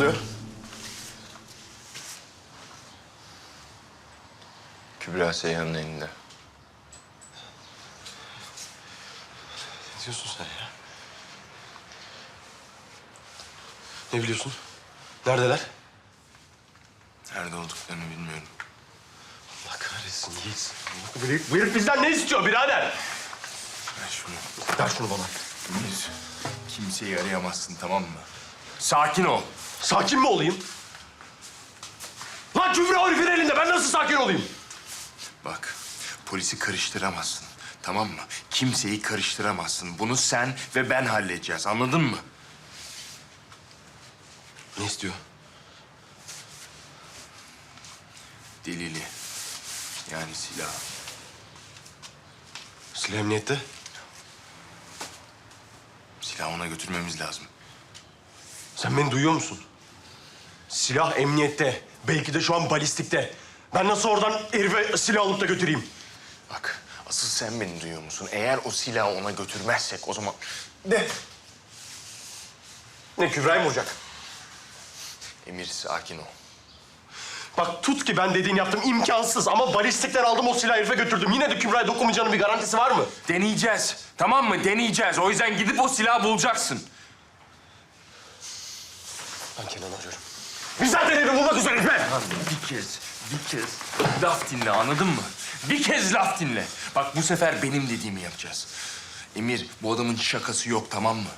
oluyor? Kübra Seyhan'ın elinde. Ne diyorsun sen ya? Ne biliyorsun? Neredeler? Nerede olduklarını bilmiyorum. Allah kahretsin Yiğit. Bu herif, bu herif bizden ne istiyor birader? Ver şunu. Ver şunu bana. Emir, kimseyi arayamazsın tamam mı? Sakin ol. Sakin mi olayım? Lan Kübra herifin elinde. Ben nasıl sakin olayım? Bak, polisi karıştıramazsın. Tamam mı? Kimseyi karıştıramazsın. Bunu sen ve ben halledeceğiz. Anladın mı? Ne istiyor? Delili. Yani silah. Silah emniyette. Silahı ona götürmemiz lazım. Sen beni duyuyor musun? Silah emniyette. Belki de şu an balistikte. Ben nasıl oradan herife silah alıp da götüreyim? Bak, asıl sen beni duyuyor musun? Eğer o silahı ona götürmezsek o zaman... De. Ne Kübra'yı mı vuracak? Emir sakin ol. Bak tut ki ben dediğini yaptım imkansız ama balistikten aldım o silahı herife götürdüm. Yine de Kübra'ya dokunmayacağının bir garantisi var mı? Deneyeceğiz. Tamam mı? Deneyeceğiz. O yüzden gidip o silahı bulacaksın. Ben Kenan'ı arıyorum. Biz zaten herifi bulmak üzereyiz be! Lan bir kez, bir kez laf dinle anladın mı? Bir kez laf dinle. Bak bu sefer benim dediğimi yapacağız. Emir bu adamın şakası yok tamam mı?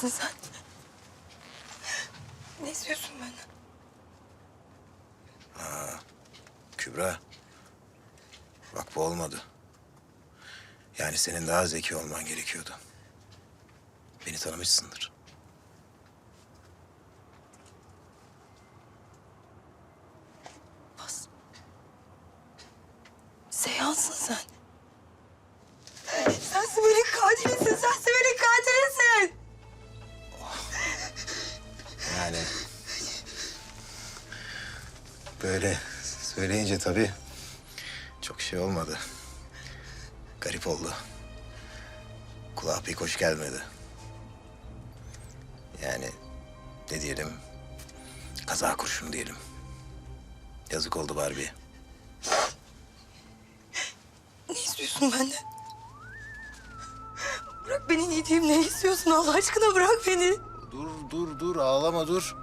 Kimsin sen? Ne istiyorsun benden? Kübra. Bak bu olmadı. Yani senin daha zeki olman gerekiyordu. Beni tanımışsındır. Böyle söyleyince tabii çok şey olmadı. Garip oldu. Kulağa pek hoş gelmedi. Yani ne diyelim, kaza kurşunu diyelim. Yazık oldu Barbie. Ne istiyorsun benden? Bırak beni ne diyeyim ne istiyorsun Allah aşkına bırak beni. Dur, dur, dur. Ağlama dur.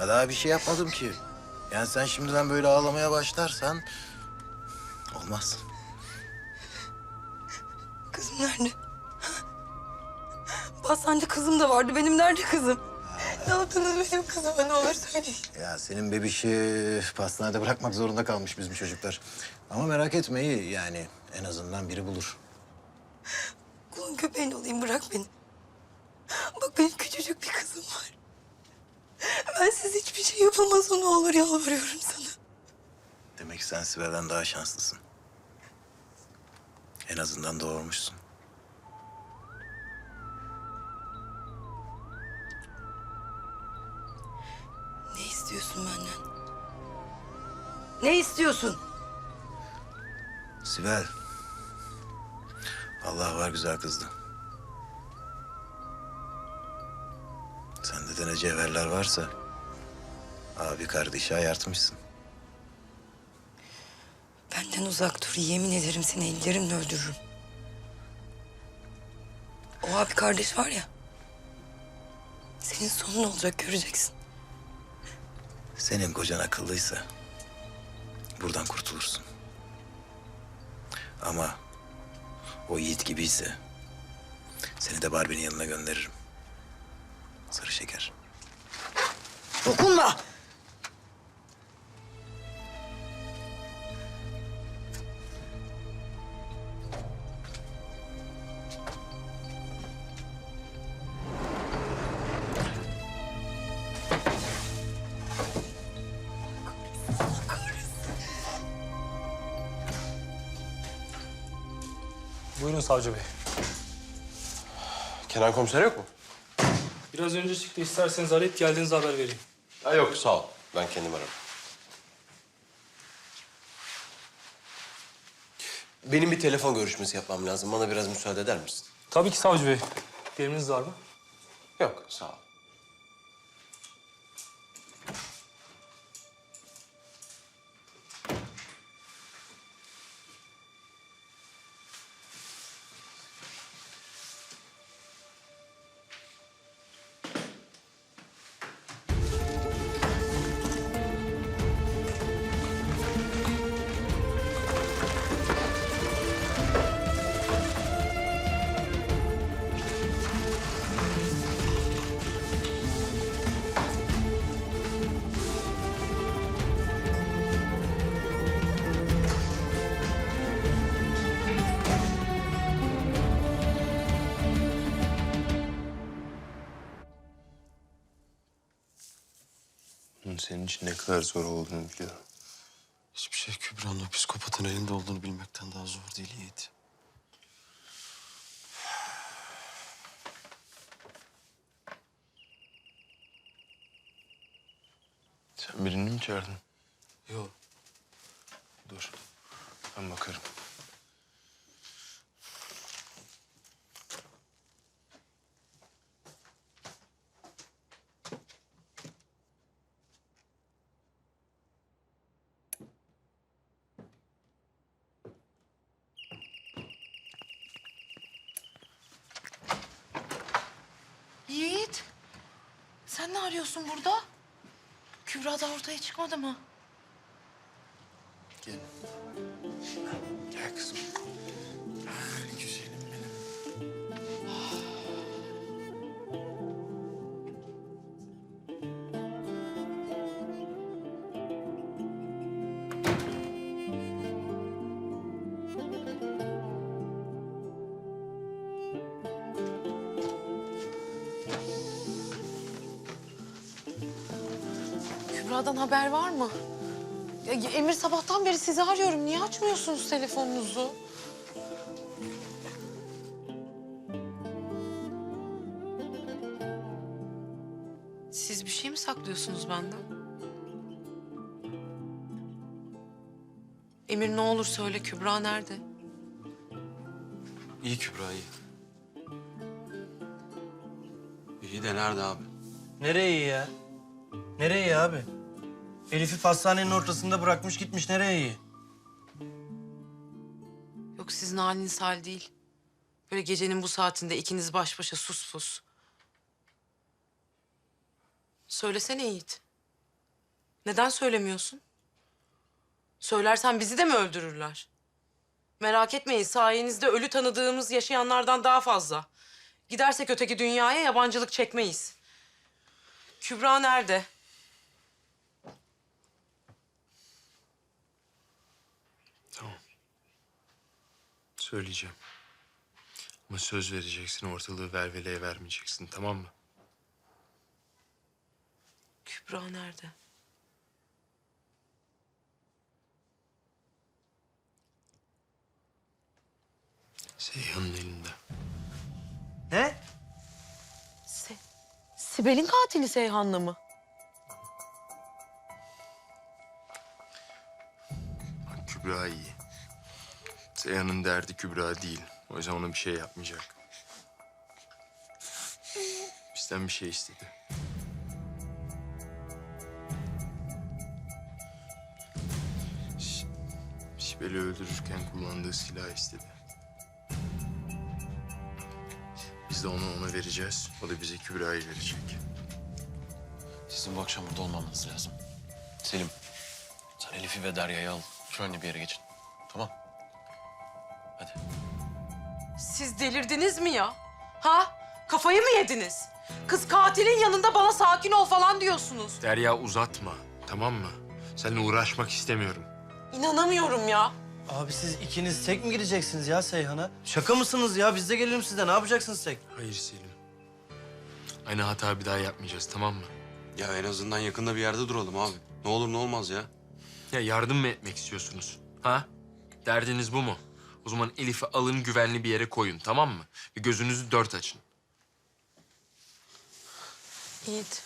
Ya daha bir şey yapmadım ki. Yani sen şimdiden böyle ağlamaya başlarsan... Olmaz. Kızım nerede? Basancı kızım da vardı. Benim nerede kızım? Ne yaptınız benim kızıma ne olur söyleyin. Ya senin bebişi pastanede bırakmak zorunda kalmış bizim çocuklar. Ama merak etme iyi yani. En azından biri bulur. Kulun köpeğin olayım bırak beni. Bak benim küçücük bir kızım var. Ben siz hiçbir şey yapamaz o ne olur yalvarıyorum sana. Demek sen Sibel'den daha şanslısın. En azından doğurmuşsun. Ne istiyorsun benden? Ne istiyorsun? Sibel. Allah var güzel kızdı. Elinizde ne cevherler varsa abi kardeşi ayartmışsın. Benden uzak dur. Yemin ederim seni ellerimle öldürürüm. O abi kardeş var ya. Senin sonun olacak göreceksin. Senin kocan akıllıysa buradan kurtulursun. Ama o yiğit gibiyse seni de Barbie'nin yanına gönderirim. Sarı şeker. Dokunma! Buyurun savcı bey. Kenan komiser yok mu? Biraz önce çıktı. İsterseniz arayıp geldiğinizde haber vereyim. Ha, yok sağ ol. Ben kendim ararım. Benim bir telefon görüşmesi yapmam lazım. Bana biraz müsaade eder misin? Tabii ki savcı bey. Bir emriniz var mı? Yok sağ ol. Bunun senin için ne kadar zor olduğunu biliyorum. Hiçbir şey Kübra'nın o psikopatın elinde olduğunu bilmekten daha zor değil Yiğit. Sen birini mi çağırdın? Yok. Dur. Ben bakarım. Yiğit, sen ne arıyorsun burada? Kübra da ortaya çıkmadı mı? Gel. Kübra'dan haber var mı? Ya, Emir sabahtan beri sizi arıyorum. Niye açmıyorsunuz telefonunuzu? Siz bir şey mi saklıyorsunuz benden? Emir ne olur söyle Kübra nerede? İyi Kübra iyi. İyi de nerede abi? Nereye iyi ya? Nereye iyi abi? Elif'i pastanenin ortasında bırakmış gitmiş nereye iyi? Yok sizin haliniz hal değil. Böyle gecenin bu saatinde ikiniz baş başa sus pus. Söylesene Yiğit. Neden söylemiyorsun? Söylersen bizi de mi öldürürler? Merak etmeyin sayenizde ölü tanıdığımız yaşayanlardan daha fazla. Gidersek öteki dünyaya yabancılık çekmeyiz. Kübra nerede? Tamam. Söyleyeceğim. Ama söz vereceksin, ortalığı verveleye vermeyeceksin, tamam mı? Kübra nerede? Seyhan'ın elinde. Ne? Se Sibel'in katili Seyhan'la mı? Kübra'nın derdi Kübra değil. O yüzden ona bir şey yapmayacak. Bizden bir şey istedi. Ş Sibel'i öldürürken kullandığı silah istedi. Biz de onu ona vereceğiz. O da bize Kübra'yı verecek. Sizin bu akşam burada olmamanız lazım. Selim, sen Elif'i ve Derya'yı al. Şöyle bir yere geçin. Tamam. Hadi. Siz delirdiniz mi ya? Ha? Kafayı mı yediniz? Kız katilin yanında bana sakin ol falan diyorsunuz. Derya uzatma, tamam mı? Seninle uğraşmak istemiyorum. İnanamıyorum ya. Abi siz ikiniz tek mi gideceksiniz ya Seyhan'a? Şaka mısınız ya? Biz de gelelim size. Ne yapacaksınız tek? Hayır Selim. Aynı hata bir daha yapmayacağız, tamam mı? Ya en azından yakında bir yerde duralım abi. Ne olur ne olmaz ya. Ya yardım mı etmek istiyorsunuz? Ha? Derdiniz bu mu? O zaman Elif'i alın güvenli bir yere koyun, tamam mı? Ve gözünüzü dört açın. Yiğit.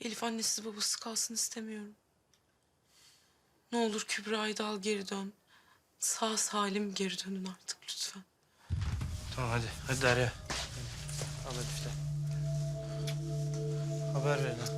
Elif annesiz babası kalsın istemiyorum. Ne olur Kübra'yı da al geri dön. Sağ salim geri dönün artık lütfen. Tamam hadi. Hadi Derya. Al hadi işte. Haber verin.